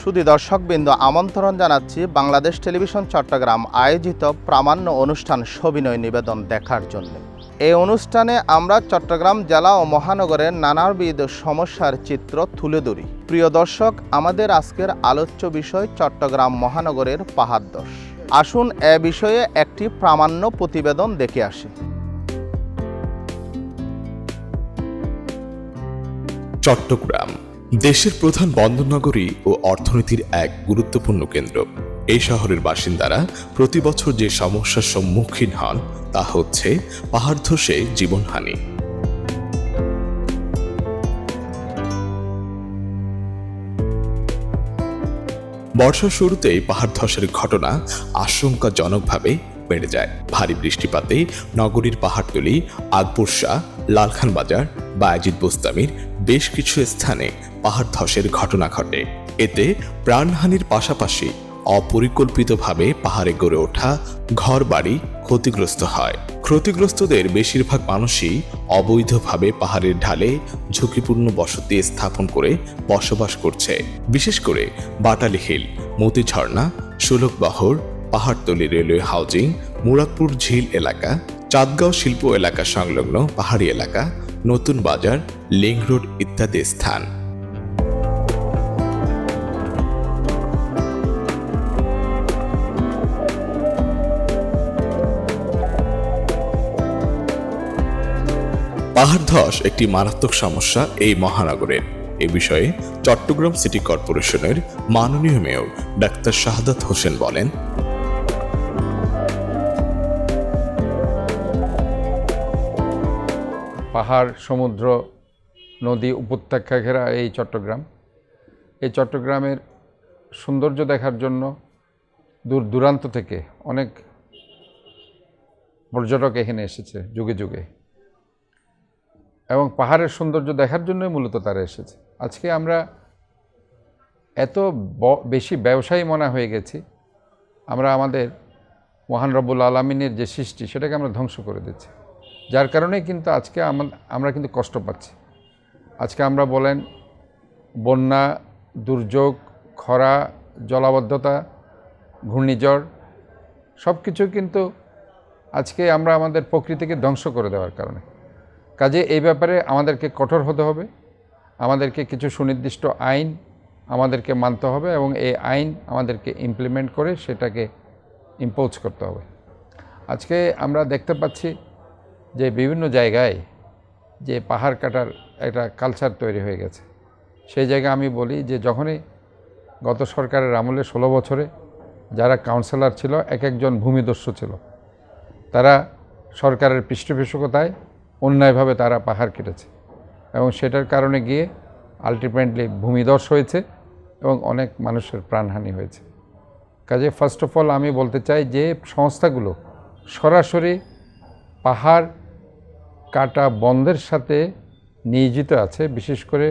শুধু দর্শকবৃন্দ আমন্ত্রণ জানাচ্ছি বাংলাদেশ টেলিভিশন চট্টগ্রাম আয়োজিত প্রামাণ্য অনুষ্ঠান সবিনয় নিবেদন দেখার জন্য। এই অনুষ্ঠানে আমরা চট্টগ্রাম জেলা ও মহানগরের নানাবিধ সমস্যার চিত্র তুলে ধরি। প্রিয় দর্শক, আমাদের আজকের আলোচ্য বিষয় চট্টগ্রাম মহানগরের পাহাড় দশ। আসুন এ বিষয়ে একটি প্রামাণ্য প্রতিবেদন দেখে আসি। চট্টগ্রাম দেশের প্রধান বন্দরনগরী ও অর্থনীতির এক গুরুত্বপূর্ণ কেন্দ্র। এই শহরের বাসিন্দারা প্রতি বছর যে সমস্যার সম্মুখীন হন, তা হচ্ছে পাহাড় ধসে জীবনহানি। বর্ষার শুরুতেই পাহাড় ধসের ঘটনা আশঙ্কাজনকভাবে বেড়ে যায়। ভারী বৃষ্টিপাতে নগরীর পাহাড়তলি, আকবর শাহ, লালখান বাজার বায়াজিদ বোস্তামির বেশ কিছু স্থানে পাহাড় ধসের ঘটনা ঘটে। এতে প্রাণহানির পাশাপাশি অপরিকল্পিতভাবে পাহাড়ে গড়ে ওঠা ঘরবাড়ি ক্ষতিগ্রস্ত হয়। ক্ষতিগ্রস্তদের বেশিরভাগ মানুষই অবৈধভাবে পাহাড়ের ঢালে ঝুঁকিপূর্ণ বসতি স্থাপন করে বসবাস করছে। বিশেষ করে Batali hill Moti Jharna Pahartali railway housing, Muradpur ঝিল এলাকা, চাঁদগাঁও শিল্প এলাকা সংলগ্ন পাহাড়ি এলাকা, নতুন বাজার লিং রোড ইত্যাদি স্থান। পাহাড় ধস একটি মারাত্মক সমস্যা এই মহানগরের এ বিষয়ে চট্টগ্রাম সিটি কর্পোরেশনের মাননীয় মেয়র ডাক্তার শাহাদাত হোসেন বলেন। পাহাড়, সমুদ্র, নদী উপত্যকা ঘেরা এই চট্টগ্রাম। এই চট্টগ্রামের সৌন্দর্য দেখার জন্য দূর দূরান্ত থেকে অনেক পর্যটক এখানে এসেছে, যুগে যুগে। এবং পাহাড়ের সৌন্দর্য দেখার জন্যই মূলত তারা এসেছে। আজকে আমরা এত বেশি ব্যবসায়ী মনা হয়ে গেছি। আমরা আমাদের মহান রব্বুল আলমিনের যে সৃষ্টি, সেটাকে আমরা ধ্বংস করে দিচ্ছি। যার কারণে কিন্তু আজকে আমা- আমরা কিন্তু কষ্ট পাচ্ছি। আজকে আমরা বলেন, বন্যা, দুর্যোগ, খরা, জলাবদ্ধতা, ঘূর্ণিঝড় সব কিছু কিন্তু আজকে আমরা আমাদের প্রকৃতিকে ধ্বংস করে দেওয়ার কারণে। কাজে এই ব্যাপারে আমাদেরকে কঠোর হতে হবে, আমাদেরকে কিছু সুনির্দিষ্ট আইন আমাদেরকে মানতে হবে এবং এই আইন আমাদেরকে ইমপ্লিমেন্ট করে সেটাকে ইম্পোজ করতে হবে। আজকে আমরা দেখতে পাচ্ছি যে বিভিন্ন জায়গায় যে পাহাড় কাটার একটা কালচার তৈরি হয়ে গেছে। সেই জায়গায় আমি বলি যে যখনই গত সরকারের আমলে ষোলো বছরে যারা কাউন্সিলর ছিল, এক একজন ভূমিদস্যু ছিল। তারা সরকারের পৃষ্ঠপোষকতায় অন্যায়ভাবে তারা পাহাড় কেটেছে এবং সেটার কারণে গিয়ে আলটিমেটলি ভূমিধস হয়েছে এবং অনেক মানুষের প্রাণহানি হয়েছে। কাজে ফার্স্ট অফ অল আমি বলতে চাই যে সংস্থাগুলো সরাসরি পাহাড় কাটা বন্ধের সাথে নিয়োজিত আছে, বিশেষ করে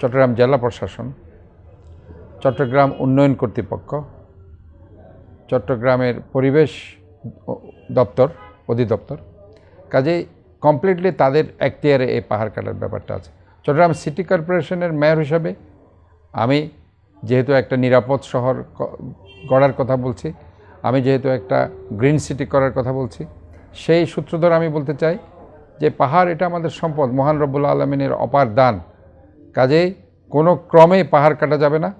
চট্টগ্রাম জেলা প্রশাসন, চট্টগ্রাম উন্নয়ন কর্তৃপক্ষ, চট্টগ্রামের পরিবেশ দপ্তর, অধিদপ্তর। কাজেই কমপ্লিটলি তাদের এখতিয়ারে এই পাহাড় কাটার ব্যাপারটা আছে। চট্টগ্রাম সিটি কর্পোরেশনের মেয়র হিসাবে আমি যেহেতু একটা নিরাপদ শহর গড়ার কথা বলছি, আমি যেহেতু একটা গ্রিন সিটি করার কথা বলছি, সেই সূত্র ধরে আমি বলতে চাই যে পাহাড় এটা আমাদের সম্পদ, মহান রব্বুল আলমিনের অপার দান। কাজেই কোনো ক্রমেই পাহাড় কাটা যাবে না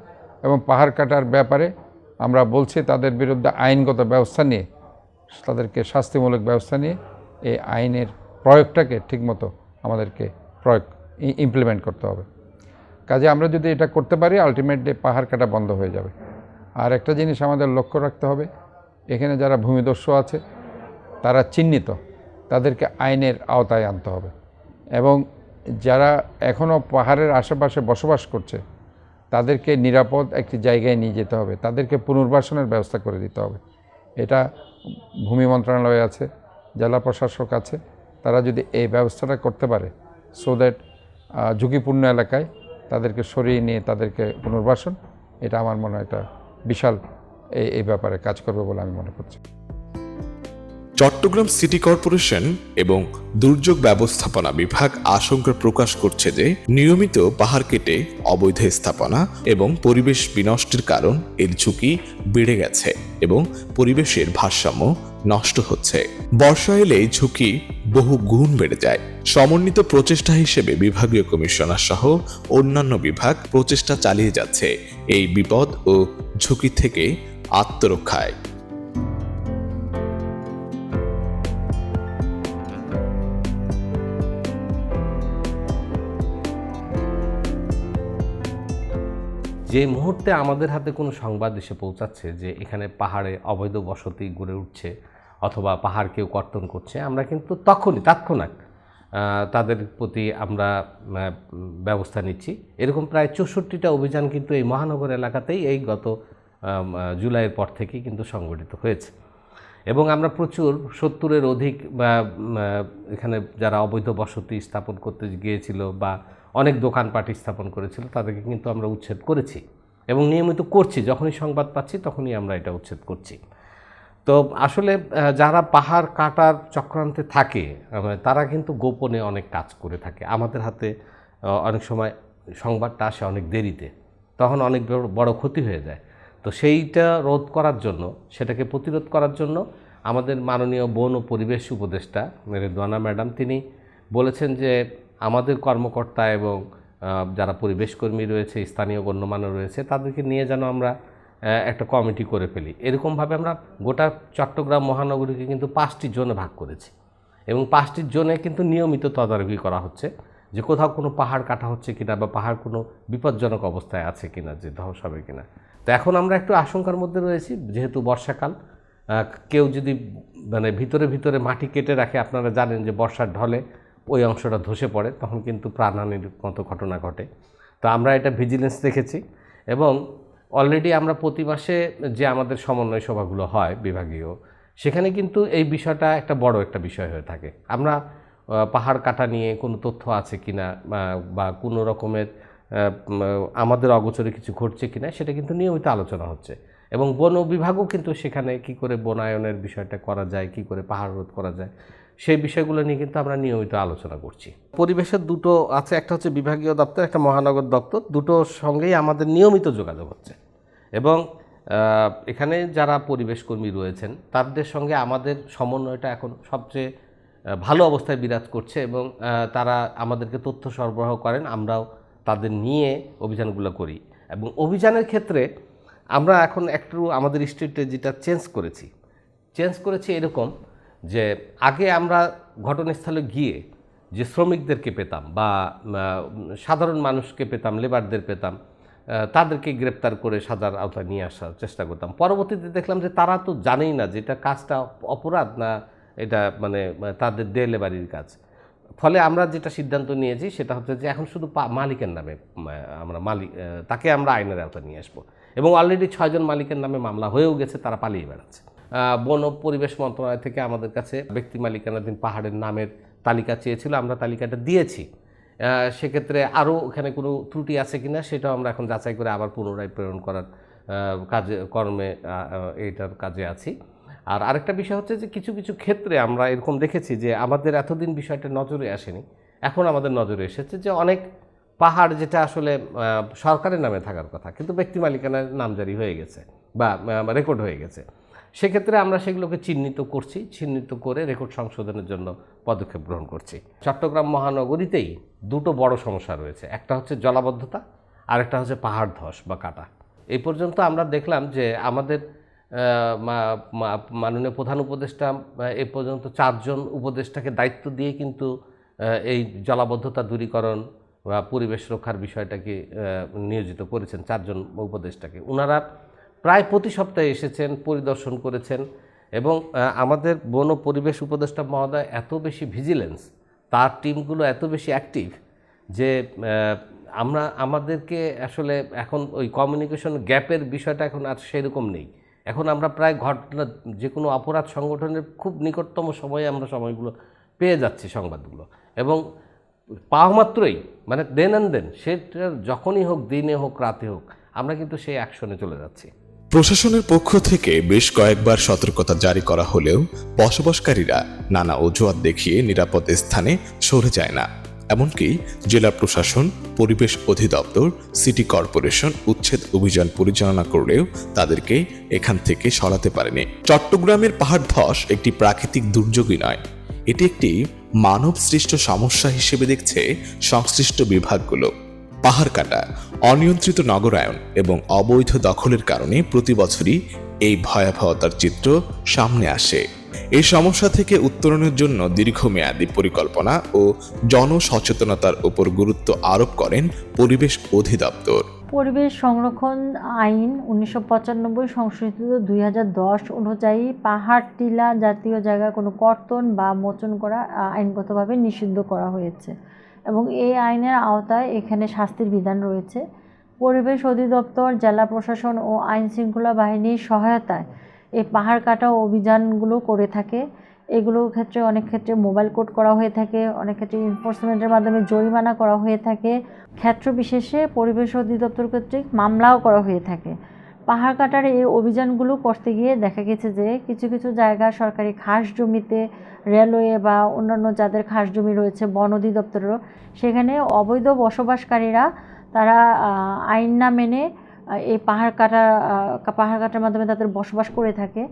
এবং পাহাড় কাটার ব্যাপারে আমরা বলছি তাদের বিরুদ্ধে আইনগত ব্যবস্থা নিয়ে, তাদেরকে শাস্তিমূলক ব্যবস্থা নিয়ে এই আইনের প্রয়োগটাকে ঠিকমতো আমাদেরকে প্রয়োগ ইমপ্লিমেন্ট করতে হবে। কাজে আমরা যদি এটা করতে পারি আলটিমেটলি পাহাড় কাটা বন্ধ হয়ে যাবে। আর একটা জিনিস আমাদের লক্ষ্য রাখতে হবে, এখানে যারা ভূমিদস্যু আছে, তারা চিহ্নিত, তাদেরকে আইনের আওতায় আনতে হবে। এবং যারা এখনও পাহাড়ের আশেপাশে বসবাস করছে, তাদেরকে নিরাপদ একটি জায়গায় নিয়ে যেতে হবে। তাদেরকে পুনর্বাসনের ব্যবস্থা করে দিতে হবে। এটা ভূমি মন্ত্রণালয় আছে, জেলা প্রশাসক আছে তারা যদি এই ব্যবস্থাটা করতে পারে সো দ্যাট ঝুঁকিপূর্ণ এলাকায় তাদেরকে সরিয়ে নিয়ে তাদেরকে পুনর্বাসন, এটা আমার মনে হয় একটা বিশাল এই এই ব্যাপারে কাজ করবে বলে আমি মনে করছি। চট্টগ্রাম সিটি কর্পোরেশন এবং দুর্যোগ ব্যবস্থাপনা বিভাগ আশঙ্কা প্রকাশ করছে যে, নিয়মিত পাহাড় কেটে অবৈধ স্থাপনা এবং পরিবেশ বিনষ্টের কারণ এর ঝুঁকি বেড়ে গেছে এবং পরিবেশের ভারসাম্য নষ্ট হচ্ছে। বর্ষা এলে ঝুঁকি বহু গুণ বেড়ে যায়। সমন্বিত প্রচেষ্টা হিসেবে বিভাগীয় কমিশনার সহ অন্যান্য বিভাগ প্রচেষ্টা চালিয়ে যাচ্ছে এই বিপদ ও ঝুঁকি থেকে আত্মরক্ষায়। যে মুহূর্তে আমাদের হাতে কোনো সংবাদ এসে পৌঁছাচ্ছে যে এখানে পাহাড়ে অবৈধ বসতি গড়ে উঠছে অথবা পাহাড় কেউ কর্তন করছে, আমরা কিন্তু তখনই, তাৎক্ষণাৎ তাদের প্রতি আমরা ব্যবস্থা নিচ্ছি। এরকম প্রায় চৌষট্টিটা অভিযান কিন্তু এই মহানগর এলাকাতেই এই গত জুলাইয়ের পর থেকেই কিন্তু সংগঠিত হয়েছে। এবং আমরা প্রচুর, সত্তরের অধিক বা এখানে যারা অবৈধ বসতি স্থাপন করতে গিয়েছিল বা অনেক দোকানপাট স্থাপন করেছিল, তাদেরকে কিন্তু আমরা উচ্ছেদ করেছি এবং নিয়মিত করছি, যখনই সংবাদ পাচ্ছি তখনই আমরা এটা উচ্ছেদ করছি। তো আসলে যারা পাহাড় কাটার চক্রান্তে থাকে তারা কিন্তু গোপনে অনেক কাজ করে থাকে। আমাদের হাতে অনেক সময় সংবাদটা আসে অনেক দেরিতে, তখন অনেক বড় ক্ষতি হয়ে যায়। তো সেইটা রোধ করার জন্য, সেটাকে প্রতিরোধ করার জন্য আমাদের মাননীয় বন ও পরিবেশ উপদেষ্টা রেদওয়ানা ম্যাডাম, তিনি বলেছেন যে আমাদের কর্মকর্তা এবং যারা পরিবেশকর্মী রয়েছে, স্থানীয় গণ্যমান্য রয়েছে, তাদেরকে নিয়ে যেন আমরা একটা কমিটি করে ফেলি। এরকমভাবে আমরা গোটা চট্টগ্রাম মহানগরীকে কিন্তু পাঁচটি জোনে ভাগ করেছি। এবং পাঁচটি জোনে কিন্তু নিয়মিত তদারকি করা হচ্ছে। যে কোথাও কোনো পাহাড় কাটা হচ্ছে কিনা বা পাহাড় কোনো বিপজ্জনক অবস্থায় আছে কিনা, যে ধস হবে কিনা। তো এখন আমরা একটু আশঙ্কার মধ্যে রয়েছি, যেহেতু বর্ষাকাল কেউ যদি মানে ভিতরে ভিতরে মাটি কেটে রাখে, আপনারা জানেন যে বর্ষার ঢলে ওই অংশটা ধসে পড়ে, তখন কিন্তু প্রাণহানির মতো ঘটনা ঘটে। তো আমরা এটা ভিজিলেন্স দেখেছি এবং অলরেডি আমরা প্রতি মাসে যে আমাদের সমন্বয় সভাগুলো হয় বিভাগীয়, সেখানে কিন্তু এই বিষয়টা একটা বড় একটা বিষয় হয়ে থাকে। আমরা পাহাড় কাটা নিয়ে কোনো তথ্য আছে কি না বা কোনো রকমের আমাদের অগোচরে কিছু ঘটছে কি না সেটা কিন্তু নিয়মিত আলোচনা হচ্ছে। এবং বন বিভাগও কিন্তু সেখানে কি করে বনায়নের বিষয়টা করা যায়, কি করে পাহাড় রোধ করা যায় সেই বিষয়গুলো নিয়ে কিন্তু আমরা নিয়মিত আলোচনা করছি। পরিবেশের দুটো আছে, একটা হচ্ছে বিভাগীয় দপ্তর, একটা মহানগর দপ্তর। দুটোর সঙ্গেই আমাদের নিয়মিত যোগাযোগ হচ্ছে। এবং এখানে যারা পরিবেশ কর্মী রয়েছেন, তাদের সঙ্গে আমাদের সমন্বয়টা এখন সবচেয়ে ভালো অবস্থায় বিরাজ করছে এবং তারা আমাদেরকে তথ্য সরবরাহ করেন, আমরাও তাদের নিয়ে অভিযানগুলো করি। এবং অভিযানের ক্ষেত্রে আমরা এখন একটু আমাদের স্ট্র্যাটেজিটা চেঞ্জ করেছি চেঞ্জ করেছি এরকম যে আগে আমরা ঘটনাস্থলে গিয়ে যে শ্রমিকদেরকে পেতাম বা সাধারণ মানুষকে পেতাম, লেবারদের পেতাম তাদেরকে গ্রেপ্তার করে সাজার আওতায় নিয়ে আসার চেষ্টা করতাম। পরবর্তীতে দেখলাম যে তারা তো জানেই না যে এটা কাজটা অপরাধ না এটা মানে তাদের ডে লেবারির কাজ। ফলে আমরা যেটা সিদ্ধান্ত নিয়েছি সেটা হচ্ছে যে এখন শুধু মালিকের নামে আমরা মালিক তাকে আমরা আইনের আওতায় নিয়ে আসব। এবং অলরেডি ছয়জন মালিকের নামে মামলা হয়েও গেছে, তারা পালিয়ে বেড়াচ্ছে। বন পরিবেশ মন্ত্রণালয় থেকে আমাদের কাছে ব্যক্তি মালিকানাধীন পাহাড়ের নামের তালিকা চেয়েছিল, আমরা তালিকাটা দিয়েছি। সেক্ষেত্রে আরও ওখানে কোনো ত্রুটি আছে কিনা সেটাও আমরা এখন যাচাই করে আবার পুনরায় প্রেরণ করার কাজে, কর্মে এইটার কাজে আছি। আর আরেকটা বিষয় হচ্ছে যে কিছু কিছু ক্ষেত্রে আমরা এরকম দেখেছি যে আমাদের এতদিন বিষয়টা নজরে আসেনি, এখন আমাদের নজরে এসেছে যে অনেক পাহাড় যেটা আসলে সরকারের নামে থাকার কথা, কিন্তু ব্যক্তি মালিকানার নামজারি হয়ে গেছে বা রেকর্ড হয়ে গেছে। সেক্ষেত্রে আমরা সেগুলোকে চিহ্নিত করছি, চিহ্নিত করে রেকর্ড সংশোধনের জন্য পদক্ষেপ গ্রহণ করছি। চট্টগ্রাম মহানগরীতেই দুটো বড় সমস্যা রয়েছে। একটা হচ্ছে জলাবদ্ধতা, আরেকটা হচ্ছে পাহাড় ধস বা কাটা। এই পর্যন্ত আমরা দেখলাম যে আমাদের মাননীয় প্রধান উপদেষ্টা, এ পর্যন্ত চারজন উপদেষ্টাকে দায়িত্ব দিয়ে কিন্তু এই জলাবদ্ধতা দূরীকরণ বা পরিবেশ রক্ষার বিষয়টাকে নিয়োজিত করেছেন চারজন উপদেষ্টাকে। ওনারা প্রায় প্রতি সপ্তাহে এসেছেন, পরিদর্শন করেছেন এবং আমাদের বন পরিবেশ উপদেষ্টা মহোদয় এত বেশি ভিজিলেন্স তার টিমগুলো এত বেশি অ্যাক্টিভ যে আমরা, আমাদেরকে আসলে এখন ওই কমিউনিকেশন গ্যাপের বিষয়টা এখন আর সেরকম নেই। এখন আমরা প্রায় ঘটনা যে কোনো অপরাধ সংগঠনের খুব নিকটতম সময়ে আমরা সময়গুলো পেয়ে যাচ্ছি সংবাদগুলো। এবং পাওয়া মাত্রই মানে দেন অ্যান্ড দেন সেটা যখনই হোক, দিনে হোক, রাতে হোক, আমরা কিন্তু সেই অ্যাকশনে চলে যাচ্ছি। প্রশাসনের পক্ষ থেকে বেশ কয়েকবার সতর্কতা জারি করা হলেও বসবাসকারীরা নানা অজুহাত দেখিয়ে নিরাপদ স্থানে সরে যায় না। এমনকি জেলা প্রশাসন, পরিবেশ অধিদপ্তর, সিটি কর্পোরেশন উচ্ছেদ অভিযান পরিচালনা করলেও তাদেরকে এখান থেকে সরাতে পারেনি। চট্টগ্রামের পাহাড় ধস একটি প্রাকৃতিক দুর্যোগই নয়। এটি একটি মানব সৃষ্ট সমস্যা হিসেবে দেখছে সংশ্লিষ্ট বিভাগগুলো। পাহাড় কাটা অনিয়ন্ত্রিত নগরায়ন এবং অবৈধ দখলের কারণে প্রতি বছরই এই ভয়াবহতার চিত্র সামনে আসে। এই সমস্যা থেকে উত্তরণের জন্য দীর্ঘমেয়াদী পরিকল্পনা ও জনসচেতনতার উপর গুরুত্ব আরোপ করেন পরিবেশ অধিদপ্তর। পরিবেশ সংরক্ষণ আইন উনিশশো পঁচানব্বই সংশোধিত দুই হাজার দশ অনুযায়ী পাহাড়, টিলা জাতীয় জায়গায় কোনো কর্তন বা মোচন করা আইনগতভাবে নিষিদ্ধ করা হয়েছে। এবং এই আইনের আওতায় এখানে শাস্তির বিধান রয়েছে। পরিবেশ অধিদপ্তর, জেলা প্রশাসন ও আইন শৃঙ্খলা বাহিনীর সহায়তায় এই পাহাড় কাটা অভিযানগুলো করে থাকে। এগুলোর ক্ষেত্রে অনেক ক্ষেত্রে মোবাইল কোড করা হয়ে থাকে, অনেক ক্ষেত্রে এনফোর্সমেন্টের মাধ্যমে জরিমানা করা হয়ে থাকে। ক্ষেত্র বিশেষে পরিবেশ অধিদপ্তর কর্তৃক মামলাও করা হয়ে থাকে। পাহাড় কাটার এই অভিযানগুলো করতে গিয়ে দেখা গেছে যে কিছু কিছু জায়গা সরকারি খাস জমিতে, রেলওয়ে বা অন্যান্য যাদের খাস জমি রয়েছে, বন অধিদপ্তরেরও, সেখানে অবৈধ বসবাসকারীরা তারা আইন না মেনে এই পাহাড় কাটা পাহাড় কাটার মাধ্যমে তাদের বসবাস করে থাকে।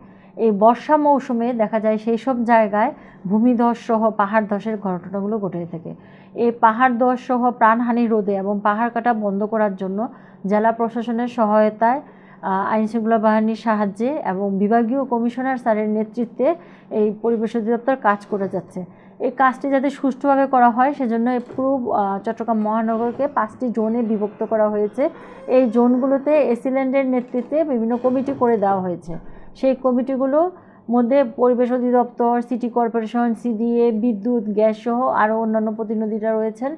এই বর্ষা মৌসুমে দেখা যায় সেই সব জায়গায় ভূমিধস সহ পাহাড় ধসের ঘটনাগুলো ঘটে থাকে। এই পাহাড় ধস সহ প্রাণহানি রোধে এবং পাহাড় কাটা বন্ধ করার জন্য জেলা প্রশাসনের সহায়তায় আইনশৃঙ্খলা বাহিনীর সাহায্যে এবং বিভাগীয় কমিশনার স্যারের নেতৃত্বে এই পরিবেশ অধিদপ্তর কাজ করে যাচ্ছে। এই কাজটি যাতে সুষ্ঠুভাবে করা হয়, সেজন্য পুরো চট্টগ্রাম মহানগরকে পাঁচটি জোনে বিভক্ত করা হয়েছে। এই জোনগুলোতে এসিল্যান্ডের নেতৃত্বে বিভিন্ন কমিটি করে দেওয়া হয়েছে। সেই কমিটিগুলো মধ্যে পরিবেশ অধিদপ্তর, সিটি কর্পোরেশন, সিডিএ, বিদ্যুৎ, গ্যাস সহ আরও অন্যান্য প্রতিনিধিরা রয়েছেন।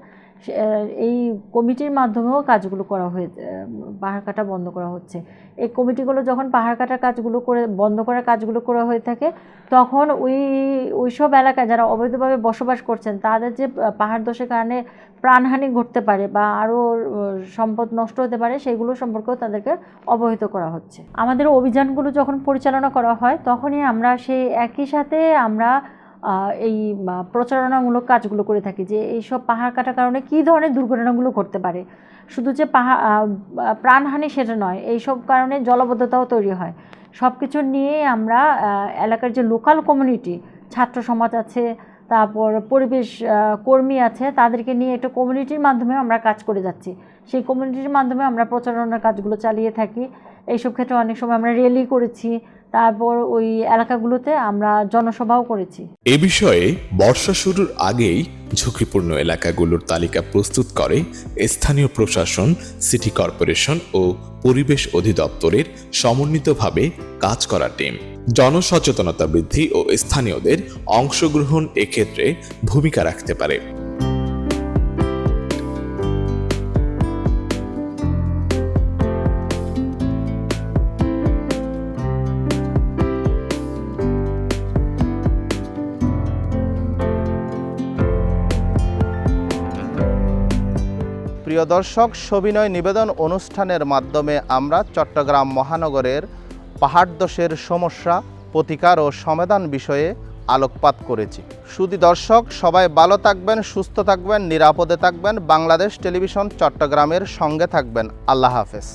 এই কমিটির মাধ্যমেও কাজগুলো করা আহ, পাহাড় কাটা বন্ধ করা হচ্ছে। এই কমিটিগুলো যখন পাহাড় কাটার কাজগুলো করে বন্ধ করার কাজগুলো করা হয়ে থাকে তখন ওই ওইসব এলাকায় যারা অবৈধভাবে বসবাস করছেন তাদের যে পাহাড় দোষের কারণে প্রাণহানি ঘটতে পারে বা আরও সম্পদ নষ্ট হতে পারে সেগুলো সম্পর্কেও তাদেরকে অবহিত করা হচ্ছে। আমাদের অভিযানগুলো যখন পরিচালনা করা হয় তখনই আমরা সেই একই সাথে আমরা এই প্রচারণামূলক কাজগুলো করে থাকি যে এইসব পাহাড় কাটার কারণে কী ধরনের দুর্ঘটনাগুলো ঘটতে পারে? শুধু যে পাহাড় প্রাণহানি সেটা নয়, এইসব কারণে জলবদ্ধতাও তৈরি হয়। সব কিছু নিয়ে আমরা এলাকার যে লোকাল কমিউনিটি ছাত্র সমাজ আছে, তারপর পরিবেশ কর্মী আছে, তাদেরকে নিয়ে একটা কমিউনিটির মাধ্যমে আমরা কাজ করে যাচ্ছি। সেই কমিউনিটির মাধ্যমে আমরা প্রচারণার কাজগুলো চালিয়ে থাকি। এইসব ক্ষেত্রে অনেক সময় আমরা র্যালি করেছি। তারপর ওই এলাকাগুলোতে আমরা জনসভাও করেছি। এ বিষয়ে বর্ষা শুরুর আগেই ঝুঁকিপূর্ণ এলাকাগুলোর তালিকা প্রস্তুত করে স্থানীয় প্রশাসন, সিটি কর্পোরেশন ও পরিবেশ অধিদপ্তরের সমন্বিতভাবে কাজ করা টিম। জনসচেতনতা বৃদ্ধি ও স্থানীয়দের অংশগ্রহণ এক্ষেত্রে ভূমিকা রাখতে পারে। প্রিয় দর্শক, সবিনয় নিবেদন অনুষ্ঠানের মাধ্যমে আমরা চট্টগ্রাম মহানগরের পাহাড়দোষের সমস্যা, প্রতিকার ও সমাধান বিষয়ে আলোকপাত করেছি। শুধু দর্শক, সবাই ভালো থাকবেন, সুস্থ থাকবেন, নিরাপদে থাকবেন। বাংলাদেশ টেলিভিশন চট্টগ্রামের সঙ্গে থাকবেন। আল্লাহ হাফেজ।